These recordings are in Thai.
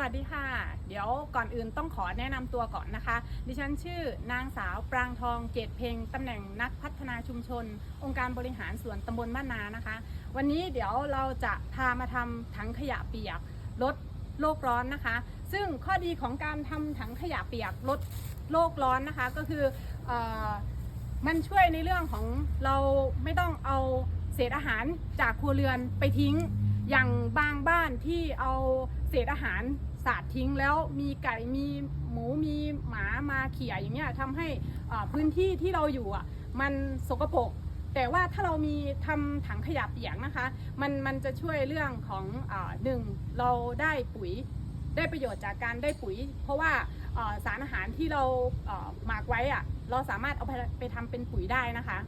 วัสดีค่ะ เดี๋ยวก่อนอื่นต้องขอแนะนำตัวก่อนนะคะ ดิฉันชื่อนางสาวปรางทองเกตเพงตำแหน่งนักพัฒนาชุมชน องค์การบริหารส่วนตำบลบ้านนานะคะ วันนี้เดี๋ยวเราจะพามาทำถังขยะเปียกลดโลกร้อนนะคะ ซึ่งข้อดีของการทำถังขยะเปียกลดโลกร้อนนะคะ ก็คืออมันช่วยในเรื่องของเราไม่ต้องเอาเศษอาหารจากครัวเรือนไปทิ้ง อย่างบางบ้านที่เอาเศษอาหารสาดทิ้งแล้วมีไก่มีหมูมีหมามาเขี่ยอย่างเงี้ยทำให้พื้นที่ที่เราอยู่อะมันสกปรกแต่ว่าถ้าเรามีทำถังขยะเปียกนะคะ มันมันจะช่วยเรื่องของอหนึ่งเราได้ปุ๋ยได้ประโยชน์จากการได้ปุ๋ย เพราะว่าสารอาหารที่เราหมักไว้อะเราสามารถเอาไปไปทำเป็นปุ๋ยได้นะคะ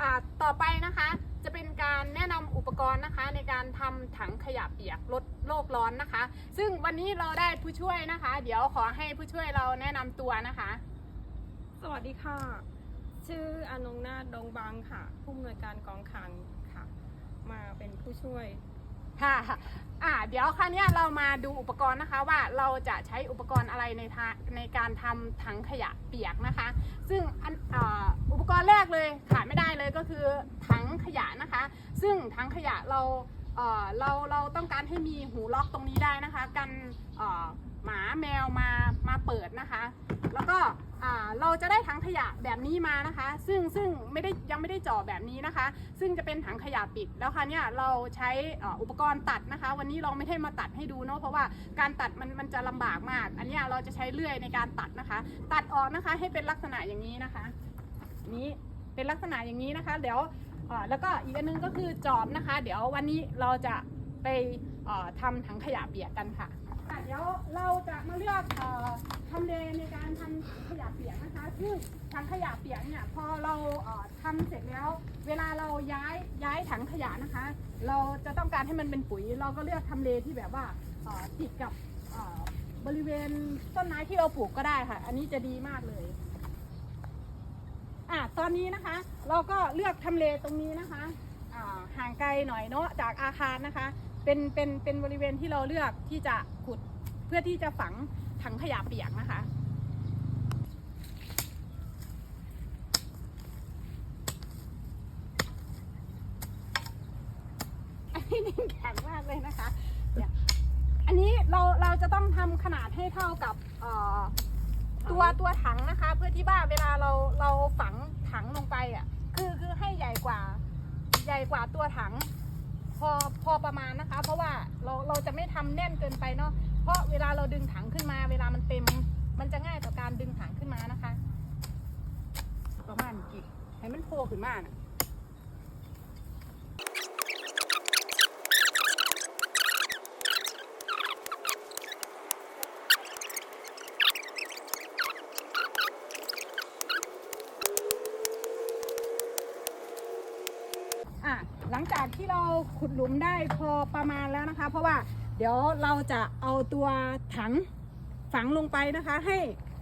อ่าต่อไปนะคะ จะเป็นการแนะนำอุปกรณ์นะคะ ในการทำถังขยะเปียกลดโลกร้อนนะคะ ซึ่งวันนี้เราได้ผู้ช่วยนะคะ เดี๋ยวขอให้ผู้ช่วยเราแนะนำตัวนะคะ สวัสดีค่ะ ชื่ออนงนาดดงบางค่ะ ผู้อำนวยการกองคลังค่ะ มาเป็นผู้ช่วย ค่ะอ่าเดี๋ยวครั้นี้เรามาดูอุปกรณ์นะคะว่าเราจะใช้อุปกรณ์อะไรในทาในการทำถังขยะเปียกนะคะ ซึ่งอันออุปกรณ์แรกเลยขาดไม่ได้เลยก็คือถังขยะนะคะ ซึ่งถังขยะเรา เราเราต้องการให้มีหูล็อกตรงนี้ได้นะคะ กันหมาแมวมามาเปิดนะคะ แล้วก็เราจะได้ถังขยะแบบนี้มานะคะ ซึ่งซึ่งไม่ได้ยังไม่ได้จ่อแบบนี้นะคะ ซึ่งจะเป็นถังขยะปิดแล้วค่ะเนี่ยเราใช้อ,อุปกรณ์ตัดนะคะ วันนี้เราไม่ได้มาตัดให้ดูเนาะเพราะว่าการตัดมันมันจะลำบากมาก อันนี้เราจะใช้เลื่อยในการตัดนะคะ ตัดออกนะคะให้เป็นลักษณะอย่างนี้นะคะ นี้เป็นลักษณะอย่างนี้นะคะ เดี๋ยว แล้วก็อีกอันนึงก็คือจอบนะคะ เดี๋ยววันนี้เราจะไปเอ่อทำถังขยะเปียกกันค่ะเดี๋ยวเราจะมาเลือกอ่อทำเลในการทำขยะเปียกนะคะ ซึ่งถังขยะเปียกเนี่ยพอเราเอ่อทำเสร็จแล้ว เวลาเราย้ายย้ายถังขยะนะคะ เราจะต้องการให้มันเป็นปุ๋ย เราก็เลือกทำเลที่แบบว่าติดกับบริเวณต้นไม้ที่เราปลูกก็ได้ค่ะ อันนี้จะดีมากเลย อะตอนนี้นะคะ เราก็เลือกทำเลตรงนี้นะคะอ่าห่างไกลหน่อยเนาะจากอาคารนะคะ เป็นเป็นเป็นบริเวณที่เราเลือกที่จะขุดเพื่อที่จะฝังถังขยะเปียกนะคะอันนี้ดินแข็งมากเลยนะคะเดี๋ยอันนี้เราเราจะต้องทำขนาดให้เท่ากับตัวตัวถัง พื่อที่ว่าเวลาเราเราฝังถังลงไปอะ คือคือให้ใหญ่กว่า ใหญ่กว่าตัวถัง พอพอประมาณนะคะ เพราะว่าเราเราจะไม่ทำแน่นเกินไปเนาะเพราะเวลาเราดึงถังขึ้นมา เวลามันเต็ม มันจะง่ายต่อการดึงถังขึ้นมานะคะ ประมาณกี่ให้มันโผล่ขึ้นมานะ่ะห ลังจากที่เราขุดหลุมได้พอประมาณแล้วนะคะ เพราะว่าเดี๋ยวเราจะเอาตัวถังฝังลงไปนะคะ ให้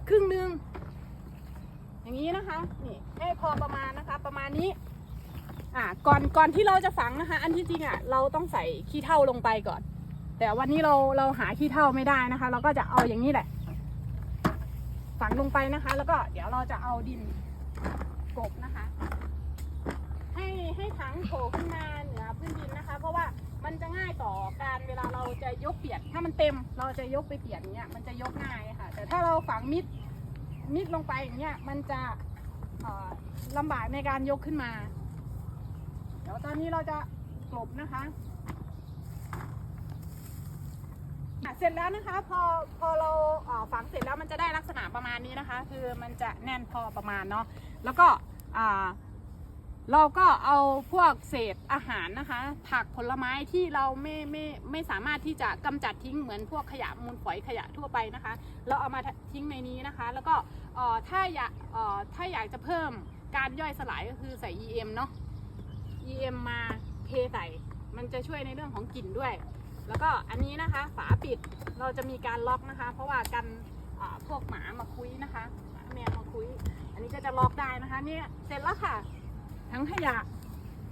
ครึ่งหนึง อย่างนี้นะคะนี่ให้พอประมาณนะคะ ประมาณนี้อะก่อนก่อนที่เราจะฝังนะคะ อันที่จริงอะเราต้องใส่ขี้เถ้าลงไปก่อน แต่วันนี้เราเราหาขี้เถ้าไม่ได้นะคะ เราก็จะเอาอย่างนี้แหละ ฝังลงไปนะคะ แล้วก็เดี๋ยวเราจะเอาดินกบนะคะ ให้ให้ถังโผล่ขึ้นมาเหนือพื้นดินนะคะ เพราะว่ามันจะง่ายต่อการเวลาเราจะยกเปียกถ้ามันเต็ม เราจะยกไปเปียกอย่างเงี้ยมันจะยกง่ายค่ะ แต่ถ้าเราฝังมิดมิดลงไปอย่างเงี้ยมันจะลำบากในการยกขึ้นมา เดี๋ยวตอนนี้เราจะกลบนะคะเสร็จแล้วนะคะพอพอเราฝังเสร็จแล้วมันจะได้ลักษณะประมาณนี้นะคะ คือมันจะแน่นพอประมาณเนาะแล้วก็อ่า เราก็เอาพวกเศษอาหารนะคะ ผักผลไม้ที่เราไม่ไม่ไม่สามารถที่จะกำจัดทิ้งเหมือนพวกขยะมูลฝอยขยะทั่วไปนะคะ เราเอามาทิ้งในนี้นะคะ แล้วก็ถ้าอยากถ้าอยากจะเพิ่มการย่อยสลายก็คือใส่ EM เนาะ EM มาเทใส่มันจะช่วยในเรื่องของกลิ่นด้วย แล้วก็อันนี้นะคะฝาปิดเราจะมีการล็อกนะคะ เพราะว่ากันพวกหมามาคุยนะคะหมาแมวมาคุย อันนี้ก็จะล็อกได้นะคะเนี่ยเสร็จแล้วค่ะ ทั้งขยะ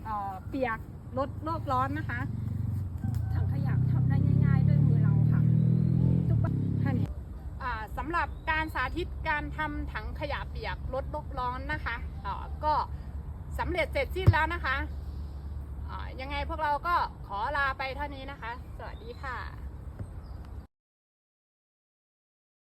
เเปียกลดโลกร้อนนะคะ ถังขยะทำได้ง่าย ๆ ด้วยมือเราค่ะทุกบ้านำหรับการสาธิตการทำถังขยะเปียกลดโลกร้อนนะคะก็สำเร็จเสร็จสิ้นแล้วนะคะยังไงพวกเราก็ขอลาไปเท่านี้นะคะ สวัสดีค่ะ